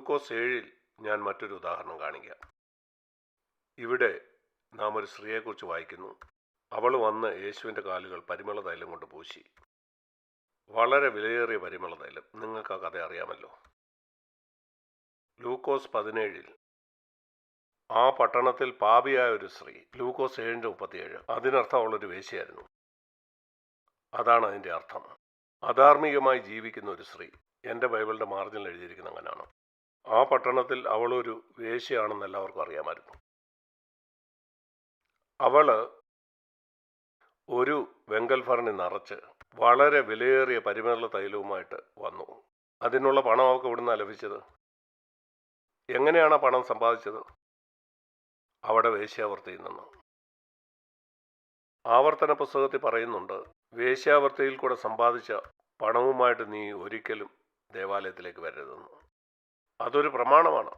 ലൂക്കോസ് ഏഴിൽ ഞാൻ മറ്റൊരു ഉദാഹരണം കാണിക്കാം. ഇവിടെ നാം ഒരു സ്ത്രീയെക്കുറിച്ച് വായിക്കുന്നു. അവൾ വന്ന് യേശുവിന്റെ കാലുകൾ പരിമള തൈലം കൊണ്ട് പൂശി. വളരെ വിലയേറിയ പരിമള തൈലം. നിങ്ങൾക്ക് ആ കഥ അറിയാമല്ലോ. ലൂക്കോസ് പതിനേഴിൽ ആ പട്ടണത്തിൽ പാപിയായ ഒരു സ്ത്രീ ലൂക്കോസ് ഏഴിന്റെ മുപ്പത്തിയേഴ് അതിനർത്ഥം അവളൊരു വേശിയായിരുന്നു അതാണ് അതിന്റെ അർത്ഥം. അധാർമികമായി ജീവിക്കുന്ന ഒരു സ്ത്രീ എന്റെ ബൈബിളിന്റെ മാർജിനിൽ എഴുതിയിരിക്കുന്ന അങ്ങനെയാണ് ആ പട്ടണത്തിൽ അവളൊരു വേശ്യയാണെന്ന് എല്ലാവർക്കും അറിയാമായിരുന്നു. അവൾ ഒരു വെങ്കൽ നിറച്ച് വളരെ വിലയേറിയ പരിമള തൈലവുമായിട്ട് വന്നു. അതിനുള്ള പണം അവൾക്ക് ഇവിടുന്ന് ലഭിച്ചത്? എങ്ങനെയാണ് ആ പണം സമ്പാദിച്ചത്? അവിടെ വേശ്യാവൃത്തിയിൽ നിന്ന്. ആവർത്തന പുസ്തകത്തിൽ പറയുന്നുണ്ട് വേശ്യാവൃത്തിയിൽ കൂടെ സമ്പാദിച്ച പണവുമായിട്ട് നീ ഒരിക്കലും ദേവാലയത്തിലേക്ക് വരരുതെന്ന്. അതൊരു പ്രമാണമാണ്.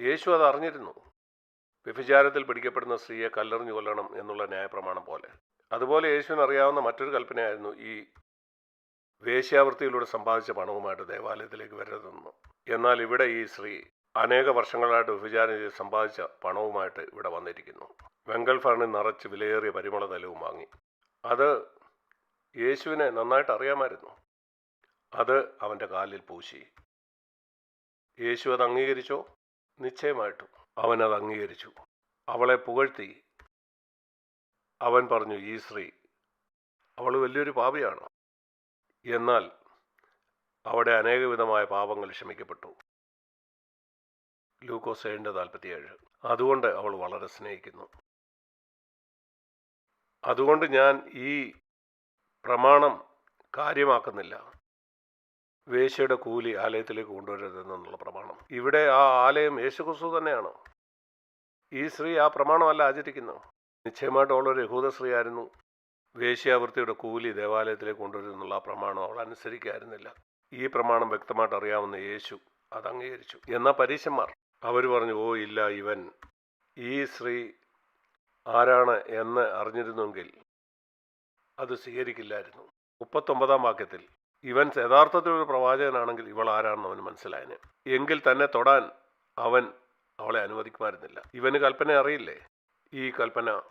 യേശു അത് അറിഞ്ഞിരുന്നു. വ്യഭിചാരത്തിൽ പിടിക്കപ്പെടുന്ന സ്ത്രീയെ കല്ലെറിഞ്ഞു കൊല്ലണം എന്നുള്ള ന്യായപ്രമാണം പോലെ. അതുപോലെ യേശുവിന് അറിയാവുന്ന മറ്റൊരു കൽപ്പനയായിരുന്നു ഈ വേശ്യാവൃത്തിയിലൂടെ സമ്പാദിച്ച പണവുമായിട്ട് ദേവാലയത്തിലേക്ക് വരരുതെന്ന്. എന്നാൽ ഇവിടെ ഈ സ്ത്രീ അനേക വർഷങ്ങളായിട്ട് വ്യഭിചാരം ചെയ്ത് സമ്പാദിച്ച പണവുമായിട്ട് ഇവിടെ വന്നിരിക്കുന്നു. വെങ്കൽ ഫർണിൽ നിറച്ച് വിലയേറിയ പരിമള തലവും വാങ്ങി. അത് യേശുവിനെ നന്നായിട്ട് അറിയാമായിരുന്നു. അത് അവന്റെ കാലിൽ പൂശി. യേശു അത് അംഗീകരിച്ചോ? നിശ്ചയമായിട്ടും അവൻ അത് അംഗീകരിച്ചു. അവളെ പുകഴ്ത്തി. അവൻ പറഞ്ഞു ഈ സ്ത്രീ അവൾ വലിയൊരു പാപിയാണ്? എന്നാൽ അവിടെ അനേകവിധമായ പാപങ്ങൾ ക്ഷമിക്കപ്പെട്ടു. ലൂക്കോസ് ഏഴിന്റെ നാൽപ്പത്തിയേഴ്. അതുകൊണ്ട് അവൾ വളരെ സ്നേഹിക്കുന്നു. അതുകൊണ്ട് ഞാൻ ഈ പ്രമാണം കാര്യമാക്കുന്നില്ല. വേശ്യയുടെ കൂലി ആലയത്തിലേക്ക് കൊണ്ടുവരരുതെന്നുള്ള പ്രമാണം. ഇവിടെ ആ ആലയം യേശുക്രിസ്തു തന്നെയാണ്. ഈ സ്ത്രീ ആ പ്രമാണമല്ല ആചരിക്കുന്നു. നിശ്ചയമായിട്ട് അവളൊരു യഹൂദ സ്ത്രീ ആയിരുന്നു വേശ്യാവൃത്തിയുടെ കൂലി ദേവാലയത്തിലേക്ക് കൊണ്ടുവരുന്നുള്ള ആ പ്രമാണം അവൾ അനുസരിക്കായിരുന്നില്ല. ഈ പ്രമാണം വ്യക്തമായിട്ട് അറിയാവുന്ന യേശു അത് അംഗീകരിച്ചു. എന്നാൽ പരീശന്മാർ അവർ പറഞ്ഞു ഓ ഇല്ല ഇവൻ ഈ സ്ത്രീ ആരാണ് എന്ന് അറിഞ്ഞിരുന്നെങ്കിൽ അത് സ്വീകരിക്കില്ലായിരുന്നു. മുപ്പത്തൊമ്പതാം വാക്യത്തിൽ ഇവൻ യഥാർത്ഥത്തിൽ ഒരു പ്രവാചകനാണെങ്കിൽ ഇവൾ ആരാണെന്ന് അവൻ മനസ്സിലായന്. എങ്കിൽ തന്നെ തൊടാൻ അവൻ അവളെ അനുവദിക്കുമായിരുന്നില്ല. ഇവന് കൽപ്പന അറിയില്ലേ? ഈ കൽപ്പന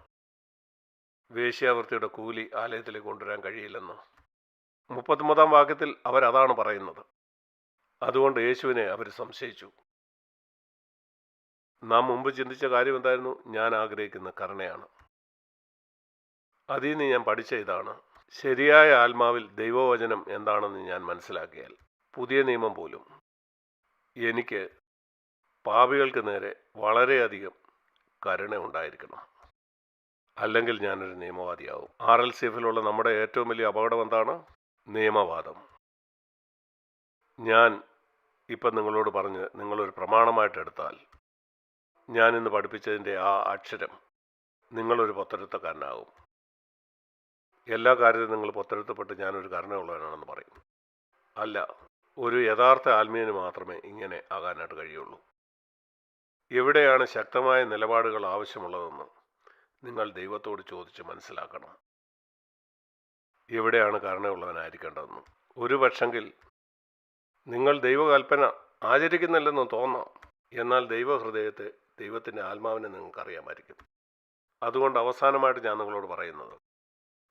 വേശ്യാവൃത്തിയുടെ കൂലി ആലയത്തിലേക്ക് കൊണ്ടുവരാൻ കഴിയില്ലെന്ന്? മുപ്പത്തൊമ്പതാം വാക്യത്തിൽ അവരതാണ് പറയുന്നത്. അതുകൊണ്ട് യേശുവിനെ അവർ സംശയിച്ചു. നാം മുമ്പ് ചിന്തിച്ച കാര്യം എന്തായിരുന്നു? ഞാൻ ആഗ്രഹിക്കുന്ന കരുണയാണ് അതിൽ നിന്ന് ഞാൻ പഠിച്ച ഇതാണ്. ശരിയായ ആത്മാവിൽ ദൈവവചനം എന്താണെന്ന് ഞാൻ മനസ്സിലാക്കിയാൽ പുതിയ നിയമം പോലും എനിക്ക് പാപികൾക്ക് നേരെ വളരെയധികം കരുണ ഉണ്ടായിരിക്കണം. അല്ലെങ്കിൽ ഞാനൊരു നിയമവാദിയാവും. ആർ എൽ സി എഫിലുള്ള നമ്മുടെ ഏറ്റവും വലിയ അപകടം എന്താണ്? നിയമവാദം. ഞാൻ ഇപ്പം നിങ്ങളോട് പറഞ്ഞ് നിങ്ങളൊരു പ്രമാണമായിട്ട് എടുത്താൽ ഞാൻ പഠിപ്പിച്ചതിന്റെ ആ അക്ഷരം നിങ്ങളൊരു പൊത്തരുത്തക്കാരനാകും എല്ലാ കാര്യത്തിലും നിങ്ങൾ പൊത്തരുത്തപ്പെട്ട് ഞാനൊരു കരുണയുള്ളവനാണെന്ന് പറയും. അല്ല ഒരു യഥാർത്ഥ ആത്മീയന് മാത്രമേ ഇങ്ങനെ ആകാനായിട്ട് കഴിയുള്ളൂ. എവിടെയാണ് ശക്തമായ നിലപാടുകൾ ആവശ്യമുള്ളതെന്ന് നിങ്ങൾ ദൈവത്തോട് ചോദിച്ച് മനസ്സിലാക്കണം. എവിടെയാണ് കരുണയുള്ളവനായിരിക്കേണ്ടതെന്ന്. ഒരു പക്ഷെങ്കിൽ നിങ്ങൾ ദൈവകൽപ്പന ആചരിക്കുന്നില്ലെന്ന് തോന്നാം. എന്നാൽ ദൈവഹൃദയത്തെ ദൈവത്തിന്റെ ആത്മാവിനെ നിങ്ങൾക്കറിയാമായിരിക്കും. അതുകൊണ്ട് അവസാനമായിട്ട് ഞാൻ നിങ്ങളോട് പറയുന്നത്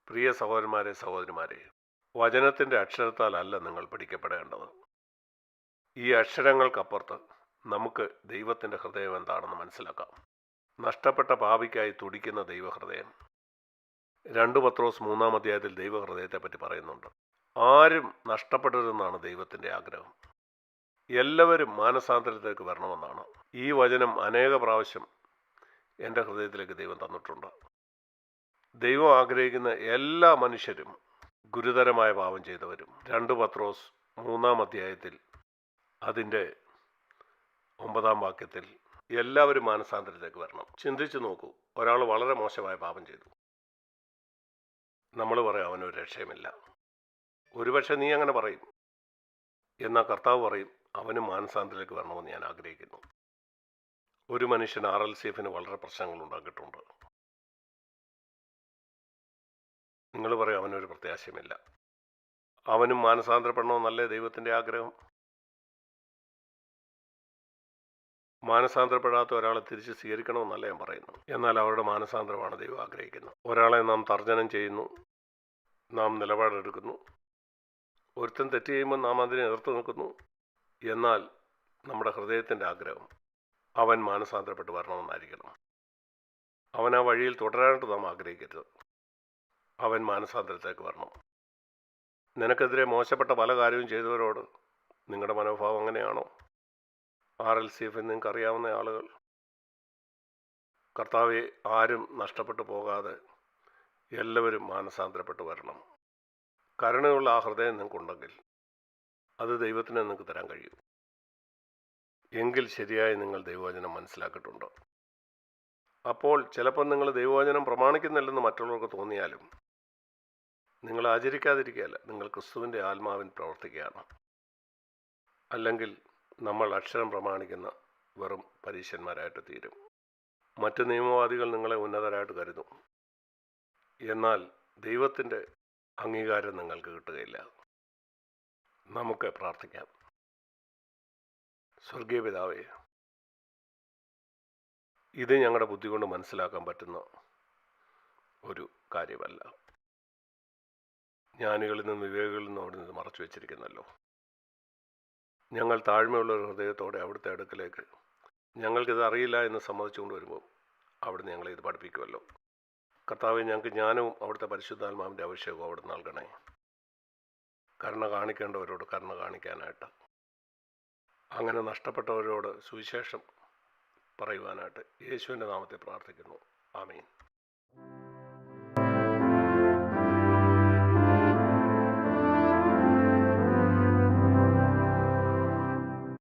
പ്രിയ സഹോദരന്മാരെ സഹോദരിമാരെ വചനത്തിന്റെ അക്ഷരത്താലല്ല നിങ്ങൾ പഠിക്കപ്പെടേണ്ടത്. ഈ അക്ഷരങ്ങൾക്കപ്പുറത്ത് നമുക്ക് ദൈവത്തിന്റെ ഹൃദയം എന്താണെന്ന് മനസ്സിലാക്കാം. നഷ്ടപ്പെട്ട പാപിക്കായി തുടിക്കുന്ന ദൈവഹൃദയം. രണ്ട് പത്രോസ് മൂന്നാം അധ്യായത്തിൽ ദൈവഹൃദയത്തെ പറ്റി പറയുന്നുണ്ട്. ആരും നഷ്ടപ്പെടരുതെന്നാണ് ദൈവത്തിന്റെ ആഗ്രഹം. എല്ലാവരും മാനസാന്തരത്തിലേക്ക് വരണമെന്നാണ്. ഈ വചനം അനേക പ്രാവശ്യം എന്റെ ഹൃദയത്തിലേക്ക് ദൈവം തന്നിട്ടുണ്ട്. ദൈവം ആഗ്രഹിക്കുന്ന എല്ലാ മനുഷ്യരും ഗുരുതരമായ പാപം ചെയ്തവരും. രണ്ട് പത്രോസ് മൂന്നാം അധ്യായത്തിൽ അതിന്റെ ഒമ്പതാം വാക്യത്തിൽ എല്ലാവരും മാനസാന്തരത്തിലേക്ക് വരണം. ചിന്തിച്ചു നോക്കൂ ഒരാൾ വളരെ മോശമായ പാപം ചെയ്തു. നമ്മൾ പറയും അവനൊരു രക്ഷയുമില്ല. ഒരുപക്ഷെ നീ അങ്ങനെ പറയും. എന്നാൽ കർത്താവ് പറയും അവനും മാനസാന്തരത്തിലേക്ക് വരണമെന്ന് ഞാൻ ആഗ്രഹിക്കുന്നു. ഒരു മനുഷ്യൻ ആർ എൽ സി എഫിന് വളരെ പ്രശ്നങ്ങൾ ഉണ്ടാക്കിയിട്ടുണ്ട്. നിങ്ങൾ പറയും അവനൊരു പ്രത്യാശയുമില്ല. അവനും മാനസാന്തരപ്പെടണോ മാനസാന്തരപ്പെടണമെന്നല്ലേ ദൈവത്തിന്റെ ആഗ്രഹം? മാനസാന്തരപ്പെടാത്ത ഒരാളെ തിരിച്ച് സ്വീകരിക്കണമെന്നല്ല ഞാൻ പറയുന്നു. എന്നാൽ അവരുടെ മാനസാന്തരമാണ് ദൈവം ആഗ്രഹിക്കുന്നത് ഒരാളെ നാം തർജനം ചെയ്യുന്നു നാം നിലപാടെടുക്കുന്നു. ഒരുത്തൻ തെറ്റ് ചെയ്യുമ്പോൾ നാം അതിനെ എതിർത്ത് നിൽക്കുന്നു. എന്നാൽ നമ്മുടെ ഹൃദയത്തിന്റെ ആഗ്രഹം അവൻ മാനസാന്തരപ്പെട്ട് വരണമെന്നായിരിക്കണം. അവൻ ആ വഴിയിൽ തുടരാനായിട്ട് നാം ആഗ്രഹിക്കരുത്. അവൻ മാനസാന്തരത്തേക്ക് വരണം നിനക്കെതിരെ മോശപ്പെട്ട പല കാര്യവും ചെയ്തവരോട് നിങ്ങളുടെ മനോഭാവം അങ്ങനെയാണോ? ആർ എൽ സി എഫ് നിങ്ങൾക്ക് അറിയാവുന്ന ആളുകൾ. കർത്താവെ ആരും നഷ്ടപ്പെട്ടു പോകാതെ എല്ലാവരും മാനസാന്തരപ്പെട്ട് വരണം. കരുണയുള്ള ആ ഹൃദയം നിങ്ങൾക്കുണ്ടെങ്കിൽ അത് ദൈവത്തിന് നിങ്ങൾക്ക് തരാൻ കഴിയും. എങ്കിൽ ശരിയായി നിങ്ങൾ ദൈവവചനം മനസ്സിലാക്കിയിട്ടുണ്ടോ? അപ്പോൾ ചിലപ്പോൾ നിങ്ങൾ ദൈവവചനം പ്രമാണിക്കുന്നില്ലെന്ന് മറ്റുള്ളവർക്ക് തോന്നിയാലും നിങ്ങൾ ആചരിക്കാതിരിക്കുകയല്ല നിങ്ങൾ ക്രിസ്തുവിന്റെ ആത്മാവിൻ പ്രവർത്തിക്കുകയാണ്. അല്ലെങ്കിൽ നമ്മൾ അക്ഷരം പ്രമാണിക്കുന്ന വെറും പരീക്ഷന്മാരായിട്ട് തീരും. മറ്റ് നിയമവാദികൾ നിങ്ങളെ ഉന്നതരായിട്ട് കരുതും. എന്നാൽ ദൈവത്തിന്റെ അംഗീകാരം നിങ്ങൾക്ക് കിട്ടുകയില്ല. നമുക്ക് പ്രാർത്ഥിക്കാം. സ്വർഗീയ പിതാവേ ഇത് ഞങ്ങളുടെ ബുദ്ധി കൊണ്ട് മനസ്സിലാക്കാൻ പറ്റുന്ന ഒരു കാര്യമല്ല. ജ്ഞാനികളിൽ നിന്നും വിവേകികളിൽ നിന്നും അവിടെ നിന്ന് മറച്ചു വെച്ചിരിക്കുന്നല്ലോ. ഞങ്ങൾ താഴ്മയുള്ള ഹൃദയത്തോടെ അവിടുത്തെ അടുക്കലേക്ക് ഞങ്ങൾക്കിത് അറിയില്ല എന്ന് സമ്മതിച്ചുകൊണ്ട് വരുമ്പോൾ അവിടുന്ന് ഞങ്ങളെ ഇത് പഠിപ്പിക്കുമല്ലോ. കർത്താവ് ഞങ്ങൾക്ക് ജ്ഞാനവും അവിടുത്തെ പരിശുദ്ധാത്മാവിന്റെ അഭിഷേകവും അവിടെ നൽകണേ. കരുണ കാണിക്കേണ്ടവരോട് കരുണ കാണിക്കാനായിട്ട്. അങ്ങനെ നഷ്ടപ്പെട്ടവരോട് സുവിശേഷം പറയുവാനായിട്ട് യേശുവിന്റെ നാമത്തെ പ്രാർത്ഥിക്കുന്നു. ആമീൻ.